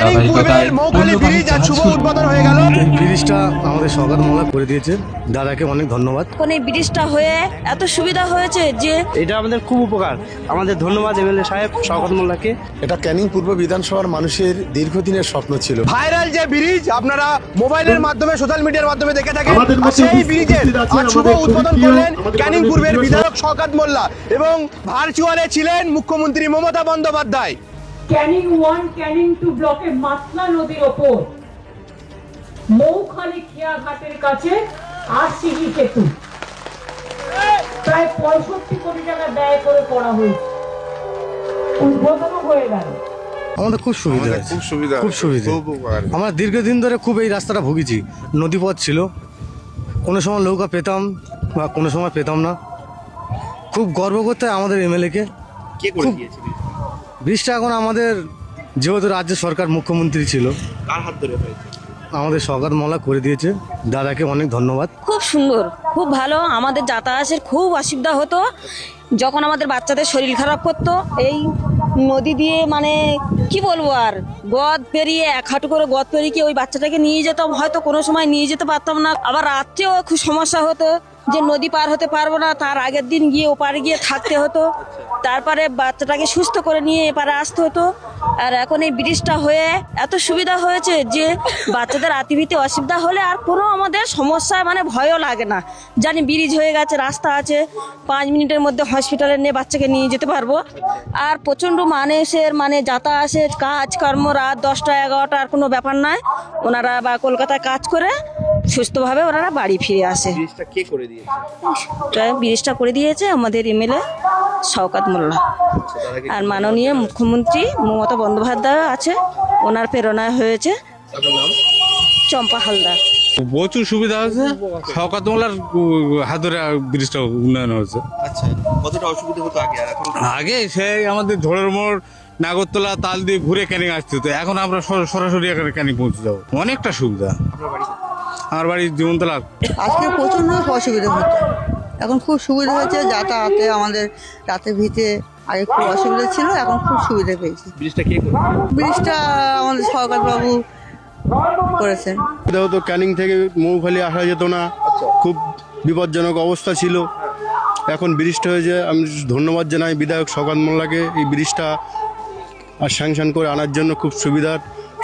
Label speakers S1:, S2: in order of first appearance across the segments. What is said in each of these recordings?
S1: ক্যানিং পূর্বের মৌখালি ব্রিজ আজ শুভ উদ্বোধন হয়ে গেল।
S2: ব্রিজটা আমাদের সরকার মোলা করে দিয়েছে দাদাকে অনেক ধন্যবাদ।
S3: এখন এই ব্রিজটা হয়ে এত সুবিধা হয়েছে যে
S4: এটা আমাদের খুব উপকার। আমাদের ধন্যবাদ এমএলএ সাহেব শওকত মোল্লাকে।
S5: এটা ক্যানিং পূর্ব বিধানসভার মানুষের দীর্ঘদিনের স্বপ্ন ছিল।
S1: ভাইরাল যে ব্রিজ আপনারা মোবাইলের মাধ্যমে সোশ্যাল মিডিয়ার মাধ্যমে দেখে থাকেন আর সেই ব্রিজের আজ শুভ উদ্বোধন করলেন ক্যানিং পূর্বের বিধায়ক শওকত মোল্লা। এবং ভার্চুয়ালে ছিলেন মুখ্যমন্ত্রী মমতা বন্দ্যোপাধ্যায়।
S6: ক্যানিং ওয়ান ক্যানিং টু ব্লকের মাতলা নদীর ওপর। মৌখালি খেয়াঘাটের কাছে আরসিবি সেতু। প্রায় পঁয়ষট্টি কোটি টাকা ব্যয় করে করা হয়েছে। উদ্বোধনও হয়ে গেল।
S2: আমাদের খুব সুবিধা
S7: আমাদের খুব সুবিধা
S2: খুব সুবিধা।
S7: খুব উপকার।
S2: আমরা দীর্ঘদিন ধরে খুব এই রাস্তাটা ভুগেছি। নদীপথ ছিল। কোনো সময় নৌকা পেতাম বা কোনো সময় পেতাম না। খুব গর্ব করতে হয় আমাদের এমএলএকে
S4: কে। করে দিয়েছে?
S2: ব্রিজটা এখন আমাদের যেহেতু রাজ্য সরকার মুখ্যমন্ত্রী ছিল
S4: কার হাত ধরে হয়েছে?
S2: আমাদের সরকার মলা করে দিয়েছে। দাদাকে অনেক ধন্যবাদ।
S3: খুব সুন্দর খুব ভালো। আমাদের যাতায়াতের খুব অসুবিধা হতো। যখন আমাদের বাচ্চাদের শরীর খারাপ করতো এই নদী দিয়ে মানে কি বলব আর গদ পেরিয়ে এক হাঁটু করে গদ পেরিয়ে কি ওই বাচ্চাটাকে নিয়ে যেতাম? হয়তো কোনো সময় নিয়ে যেতে পারতাম না। আবার রাত্রেও খুব সমস্যা হতো। যে নদী পার হতে পারব না, তার আগের দিন গিয়ে ওপারে গিয়ে থাকতে হতো। তারপরে বাচ্চাটাকে সুস্থ করে নিয়ে এপারে আসতে হতো। আর এখন এই ব্রিজটা হয়ে এত সুবিধা হয়েছে যে বাচ্চাদের আতিভিতে অসুবিধা হলে আর কোনো আমাদের সমস্যায় মানে ভয়ও লাগে না। জানি ব্রিজ হয়ে গেছে, রাস্তা আছে, পাঁচ মিনিটের মধ্যে হসপিটালে নিয়ে বাচ্চাকে নিয়ে যেতে পারব। আর প্রচণ্ড মানুষের মানে যাতায়াতের কাজকর্ম, রাত দশটা এগারোটা আর কোনো ব্যাপার নয় ওনারা বা কলকাতায় কাজ করে সুস্থভাবে ওনারা বাড়ি ফিরে আসে।
S4: কে করে দিয়েছে?
S3: ব্রিজটা করে দিয়েছে আমাদের এমএলএ শওকাত মোল্লা। আর মাননীয় মুখ্যমন্ত্রী মমতা বন্দ্যোপাধ্যায় আছে ওনার প্রেরণায় হয়েছে। চম্পা হালদার।
S8: প্রচুর সুবিধা হয়েছে শওকাত মোল্লার হাত ধরে ব্রিজটা উন্নয়ন হয়েছে।
S4: আচ্ছা কতটা অসুবিধা হতো আগে আর এখন?
S8: আগে সেই আমাদের ঝোড়ের মোড় নাগরতলা তাল দিয়ে ঘুরে ক্যানিং আসতে হতো। এখন আমরা সর- সরাসরি এখানে ক্যানিং পৌঁছে যাব। অনেকটা সুবিধা। আমার বাড়ি জীবনতলা
S9: আজকে প্রচণ্ড অসুবিধা হতো। এখন খুব সুবিধা হয়েছে যাতায়াতে আমাদের রাতে ভিতে আগে খুব অসুবিধা ছিল এখন খুব সুবিধা পেয়েছি।
S4: ব্রিজটা কে করে
S9: ব্রিজটা আমাদের সরকারবাবু করেছেন।
S5: সুবিধা হতো ক্যানিং থেকে মৌখালি আসা যেত না। খুব বিপজ্জনক অবস্থা ছিল। এখন ব্রিজটা হয়েছে আমি ধন্যবাদ জানাই বিধায়ক শকাত মোল্লাকে এই ব্রিজটা আর স্যাংশন করে আনার জন্য খুব সুবিধার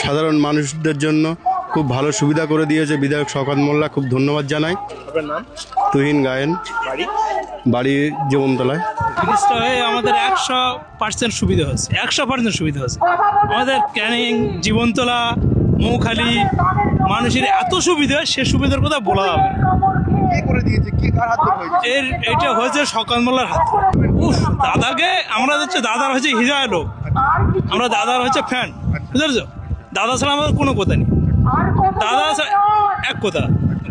S5: সাধারণ মানুষদের জন্য। খুব ভালো সুবিধা করে দিয়েছে বিধায়ক শকাত মোল্লা খুব ধন্যবাদ জানাই।
S4: আপনার নাম?
S5: তুহিন গায়েন।
S4: বাড়ি?
S5: বাড়ি জীবনতলায়।
S10: ব্রিজটা হয়ে আমাদের একশো পার্সেন্ট সুবিধা হচ্ছে একশো পার্সেন্ট সুবিধা হচ্ছে আমাদের ক্যানিং জীবনতলা মৌখালি মানুষের এত সুবিধা সে সুবিধার কথা বলা যাবে না।
S7: করে দিয়েছে? কে কার হাত
S10: এর এটা হয়েছে সকাল মোল্লার হাত। উফ দাদাকে আমরা হচ্ছে দাদার হচ্ছে হৃদয় লোক। আমরা দাদার হচ্ছে ফ্যান। বুঝতে দাদা ছাড়া আমাদের কোনো কথা নেই। দাদা এক কথা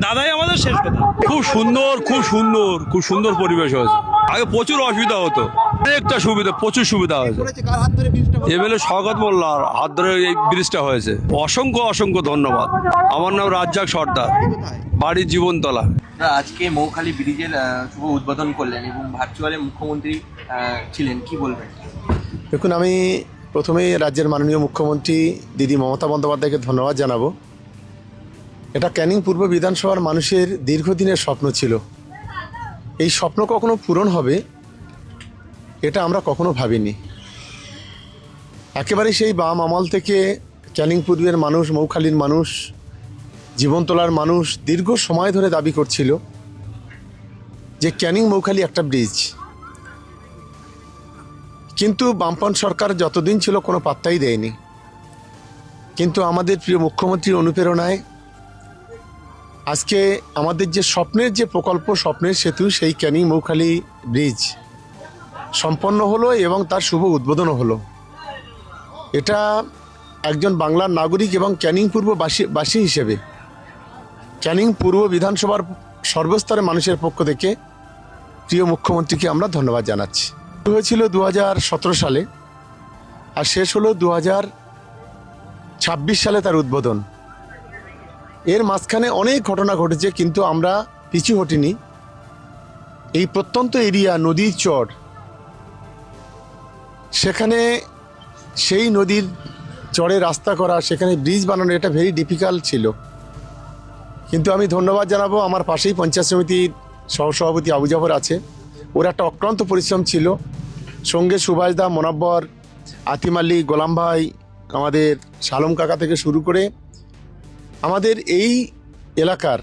S10: দাদাই আমাদের শেষ কথা।
S8: খুব সুন্দর খুব সুন্দর খুব সুন্দর পরিবেশ হয়েছে। আগে প্রচুর অসুবিধা হতো। অনেকটা সুবিধা প্রচুর সুবিধা হয়েছে। এমএলএ স্বাগত মোল্লার হাত ধরে এই ব্রিজটা হয়েছে। অসংখ্য অসংখ্য ধন্যবাদ। আমার নাম রাজ্জাক সর্দার। বাড়ির জীবনতলা।
S4: আজকে মৌখালি ব্রিজের শুভ উদ্বোধন করলেন এবং ভার্চুয়ালে মুখ্যমন্ত্রী ছিলেন। কি বলবেন?
S5: দেখুন আমি প্রথমেই রাজ্যের মাননীয় মুখ্যমন্ত্রী দিদি মমতা বন্দ্যোপাধ্যায়কে ধন্যবাদ জানাব। এটা ক্যানিং পূর্ব বিধানসভার মানুষের দীর্ঘদিনের স্বপ্ন ছিল। এই স্বপ্ন কখনো পূরণ হবে, এটা আমরা কখনো ভাবিনি। একেবারে সেই বাম আমল থেকে ক্যানিং পূর্বের মানুষ, মৌখালীর মানুষ, জীবনতলার মানুষ দীর্ঘ সময় ধরে দাবি করছিল যে ক্যানিং মৌখালি একটা ব্রিজ। কিন্তু বামপন সরকার যতদিন ছিল কোনো পাত্তাই দেয়নি। কিন্তু আমাদের প্রিয় মুখ্যমন্ত্রীর অনুপ্রেরণায় আজকে আমাদের যে স্বপ্নের যে প্রকল্প, স্বপ্নের সেতু, সেই ক্যানিং মৌখালি ব্রিজ সম্পন্ন হলো এবং তার শুভ উদ্বোধনও হলো। এটা একজন বাংলার নাগরিক এবং ক্যানিং পূর্ব বাসী হিসেবে। ক্যানিং পূর্ব বিধানসভার সর্বস্তরের মানুষের পক্ষ থেকে প্রিয় মুখ্যমন্ত্রীকে আমরা ধন্যবাদ জানাচ্ছি। শুরু হয়েছিল দু হাজার সতেরো সালে আর শেষ হলো দু হাজার ছাব্বিশ সালে তার উদ্বোধন। এর মাঝখানে অনেক ঘটনা ঘটেছে, কিন্তু আমরা পিছু হটিনি। এই প্রত্যন্ত এরিয়া, নদীর চর, সেখানে সেই নদীর চড়ে রাস্তা করা, সেখানে ব্রিজ বানানো, এটা ভেরি ডিফিকাল্ট ছিল। কিন্তু আমি ধন্যবাদ জানাব, আমার পাশেই পঞ্চায়েত সমিতির সহসভাপতি আবু জাফর আছে। ওর একটা অক্লান্ত পরিশ্রম ছিল। সঙ্গে সুভাষদা মোনাব্বর, আতিম আলী, গোলাম ভাই, আমাদের শালম কাকা থেকে শুরু করে আমাদের এই এলাকার,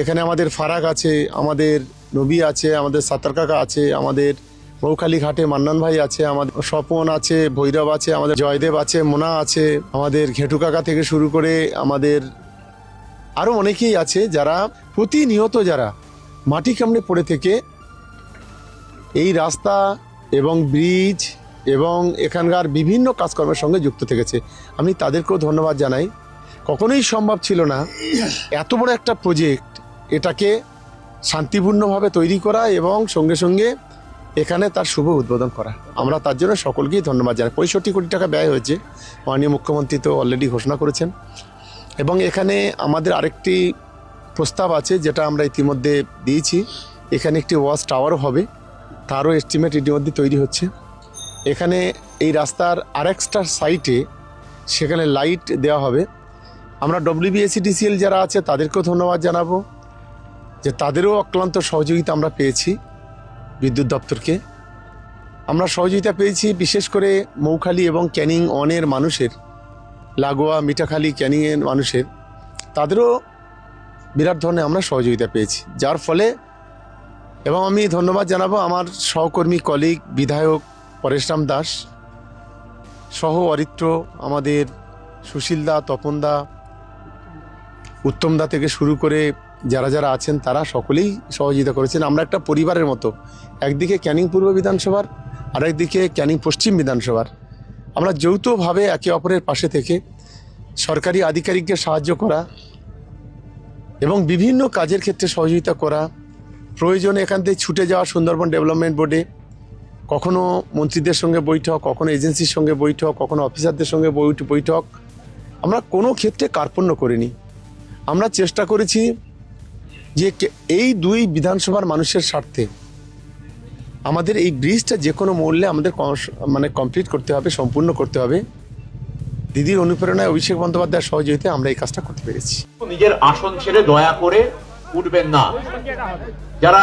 S5: এখানে আমাদের ফারাক আছে, আমাদের নবী আছে, আমাদের সাতার কাকা আছে, আমাদের মৌখালি ঘাটে মান্নান ভাই আছে, আমাদের স্বপন আছে, ভৈরব আছে, আমাদের জয়দেব আছে, মোনা আছে, আমাদের ঘেটু কাকা থেকে শুরু করে আমাদের আরও অনেকেই আছে যারা প্রতিনিয়ত যারা মাটি কামড়ে পড়ে থেকে এই রাস্তা এবং ব্রিজ এবং এখানকার বিভিন্ন কাজকর্মের সঙ্গে যুক্ত থেকেছে। আমি তাদেরকেও ধন্যবাদ জানাই। কখনোই সম্ভব ছিল না এত বড় একটা প্রজেক্ট এটাকে শান্তিপূর্ণভাবে তৈরি করা এবং সঙ্গে সঙ্গে এখানে তার শুভ উদ্বোধন করা। আমরা তার জন্য সকলকেই ধন্যবাদ জানাই। পঁয়ষট্টি কোটি টাকা ব্যয় হয়েছে। মাননীয় মুখ্যমন্ত্রী তো অলরেডি ঘোষণা করেছেন। এবং এখানে আমাদের আরেকটি প্রস্তাব আছে, যেটা আমরা ইতিমধ্যে দিয়েছি। এখানে একটি ওয়াচ টাওয়ারও হবে। তারও এস্টিমেট ইতিমধ্যে তৈরি হচ্ছে। এখানে এই রাস্তার আরেকটা সাইটে সেখানে লাইট দেওয়া হবে। আমরা ডব্লিউবিএসিডিসিএল যারা আছে, তাদেরকেও ধন্যবাদ জানাব যে তাদেরও অক্লান্ত সহযোগিতা আমরা পেয়েছি বিদ্যুৎ দপ্তরকে। আমরা সহযোগিতা পেয়েছি বিশেষ করে মৌখালি এবং ক্যানিং অনের মানুষের, লাগোয়া, মিঠাখালি ক্যানিংয়ের মানুষের। তাদেরও বিরাট ধরনের আমরা সহযোগিতা পেয়েছি। যার ফলে এবং আমি ধন্যবাদ জানাব আমার সহকর্মী কলিগ, বিধায়ক পরেশরাম দাস সহ অরিত্র, আমাদের সুশীলদা তপনদা উত্তমদা থেকে শুরু করে যারা যারা আছেন, তারা সকলেই সহযোগিতা করেছেন। আমরা একটা পরিবারের মতো। একদিকে ক্যানিং পূর্ব বিধানসভার আর একদিকে ক্যানিং পশ্চিম বিধানসভার। আমরা যৌথভাবে একে অপরের পাশে থেকে সরকারি আধিকারিককে সাহায্য করা এবং বিভিন্ন কাজের ক্ষেত্রে সহযোগিতা করা, প্রয়োজনে এখান থেকে ছুটে যাওয়া সুন্দরবন ডেভেলপমেন্ট বোর্ডে, কখনো মন্ত্রীদের সঙ্গে বৈঠক, কখনো এজেন্সির সঙ্গে বৈঠক, কখনো অফিসারদের সঙ্গে বৈঠক। আমরা কোনো ক্ষেত্রে কার্পণ্য করিনি। আমরা চেষ্টা করেছি যে এই দুই বিধানসভার মানুষের স্বার্থে আমাদের এই ব্রিজটা যে কোনো মূল্যে আমাদের মানে কমপ্লিট করতে হবে সম্পূর্ণ করতে হবে। দিদির অনুপ্রেরণায় অভিষেক বন্দ্যোপাধ্যায়ের সহযোগিতায় আমরা এই কাজটা করতে পেরেছি।
S11: নিজের আসন ছেড়ে দয়া করে উঠবেন না। যারা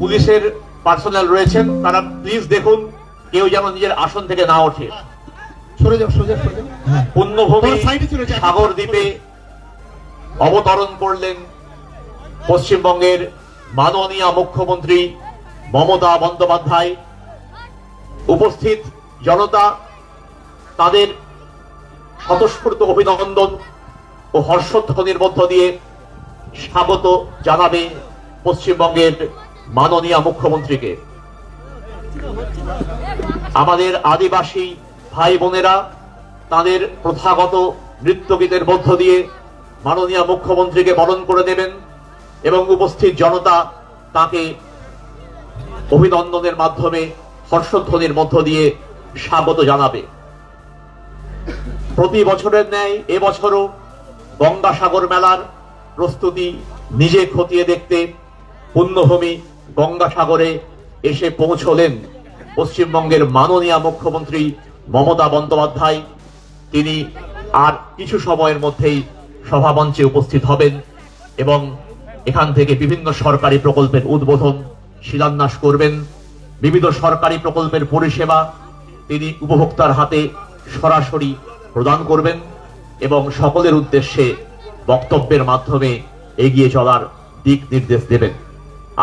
S11: পুলিশের পার্সোনাল রয়েছেন তারা প্লিজ দেখুন কেউ যেন নিজের আসন থেকে না ওঠে।
S7: সরে যাও সোজা সরে যাও। সাইডে
S11: সাগর দ্বীপে অবতরণ করলেন পশ্চিমবঙ্গের মাননীয় মুখ্যমন্ত্রী মমতা বন্দ্যোপাধ্যায়। উপস্থিত জনতা, তাদের স্বতঃস্ফূর্ত অভিনন্দন ও হর্ষধ্বনির মধ্য দিয়ে স্বাগত জানাবে পশ্চিমবঙ্গের মাননীয় মুখ্যমন্ত্রীকে। আমাদের আদিবাসী ভাই বোনেরা, তাদের প্রথাগত নৃত্যগীতের মধ্য দিয়ে মাননীয় মুখ্যমন্ত্রীকে বরণ করে দেবেন এবং উপস্থিত জনতা তাকে অভিনন্দনের মাধ্যমে, হর্ষধ্বনির মধ্য দিয়ে স্বাগত জানাবে। প্রতি বছরের ন্যায় এবছরও গঙ্গাসাগর মেলার প্রস্তুতি নিজে খতিয়ে দেখতে পুণ্যভূমি গঙ্গাসাগরে এসে পৌঁছলেন পশ্চিমবঙ্গের মাননীয় মুখ্যমন্ত্রী মমতা বন্দ্যোপাধ্যায়। তিনি আর কিছু সময়ের মধ্যেই সভামঞ্চে উপস্থিত হবেন এবং এখান থেকে বিভিন্ন সরকারি প্রকল্পের উদ্বোধন শিলান্যাস করবেন। বিবিধ সরকারি প্রকল্পের পরিষেবা তিনি উপভোক্তার হাতে সরাসরি প্রদান করবেন এবং সকলের উদ্দেশ্যে বক্তব্যের মাধ্যমে এগিয়ে চলার দিক নির্দেশ দেবেন।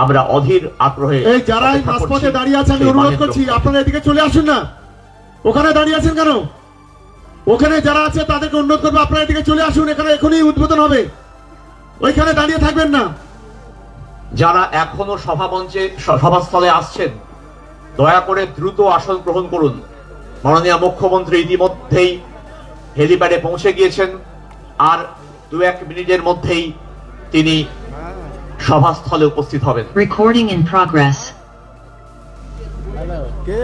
S11: আমরা অধীর আগ্রহে
S7: এই যারা এই মাঝপথে দাঁড়িয়ে আছেন অনুরোধ করছি আপনারা এদিকে চলে আসুন না। ওখানে দাঁড়িয়ে আছেন কেন? ওখানে যারা আছে তাদেরকে অনুরোধ করব আপনারা এদিকে চলে আসুন এখানে এখনই উদ্বোধন হবে। ওইখানে দাঁড়িয়ে থাকবেন না।
S11: যারা এখনও সভামঞ্চে সভাস্থলে আসছেন দয়া করে দ্রুত আসন গ্রহণ করুন। মাননীয় মুখ্যমন্ত্রী ইতিমধ্যেই হেলিপ্যাডে পৌঁছে গিয়েছেন আর দু এক মিনিটের মধ্যেই তিনি সভাস্থলে উপস্থিত হবেন।
S12: Recording in progress.
S2: কে?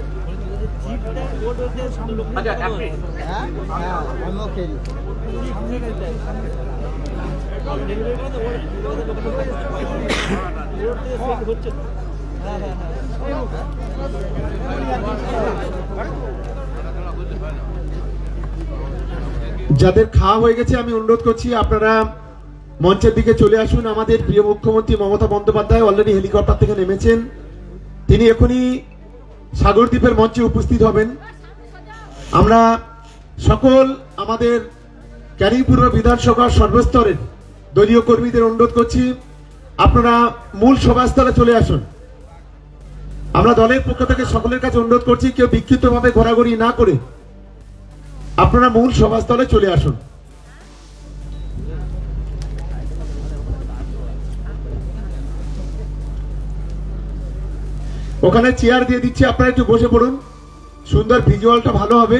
S7: যাদের খাওয়া হয়ে গেছে, আমি অনুরোধ করছি, আপনারা মঞ্চের দিকে চলে আসুন। আমাদের প্রিয় মুখ্যমন্ত্রী মমতা বন্দ্যোপাধ্যায় অলরেডি হেলিকপ্টার থেকে নেমেছেন। তিনি এখনই সাগরদ্বীপের মঞ্চে উপস্থিত হবেন। আমরা সকল আমাদের ক্যানিং পূর্ব বিধানসভার সর্বস্তরের দলীয় কর্মীদের অনুরোধ করছি, আপনারা মূল সভাস্থলে চলে আসুন। আমরা দলের পক্ষ থেকে সকলের কাছে অনুরোধ করছি, কেউ বিক্ষিপ্তভাবে ঘোরাঘুরি না করে আপনারা মূল সভাস্থলে চলে আসুন। ওখানে চেয়ার দিয়ে দিচ্ছি আপনারা একটু বসে পড়ুন। সুন্দর ভিজুয়ালটা ভালো হবে।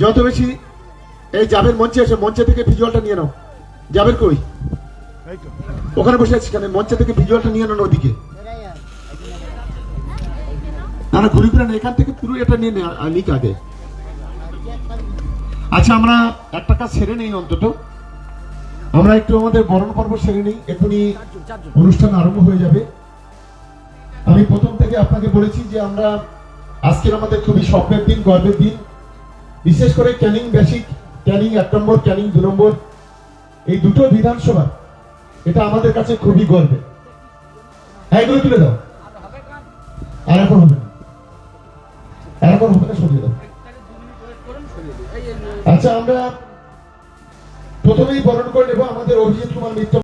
S7: যত বেশি এই যাবের মঞ্চে এসে মঞ্চে থেকে ভিজুয়ালটা নিয়ে নাও। যাবের কই? ওখানে বসে আছি কেন? মঞ্চে থেকে ভিজুয়ালটা নিয়ে নাও ওদিকে। না ঘুরে ঘুরে না, এখান থেকে পুরো এটা নিয়ে নিক আগে। আচ্ছা আমরা একটা কাজ সেরে নেই অন্তত। আমরা একটু আমাদের বরণ পর্ব সেরে নেই এখনই অনুষ্ঠান আরম্ভ হয়ে যাবে। আমি প্রথম থেকে আপনাকে বলেছি যে আমরা আজকের আমাদের খুবই স্বপ্নের দিন, গর্বের দিন। বিশেষ করে ক্যানিং বেসিক, ক্যানিং এক নম্বর, ক্যানিং দু নম্বর। এই দুটো বিধানসভা, এটা আমাদের কাছে খুবই গর্বের। হ্যাঁ এগুলো তুলে দাও। আর এখন হবে না। আর এখন হবে না, সরিয়ে দাও। আচ্ছা আমরা প্রথমেই বরণ করে নেব আমাদের অভিজিৎ কুমার মিত্র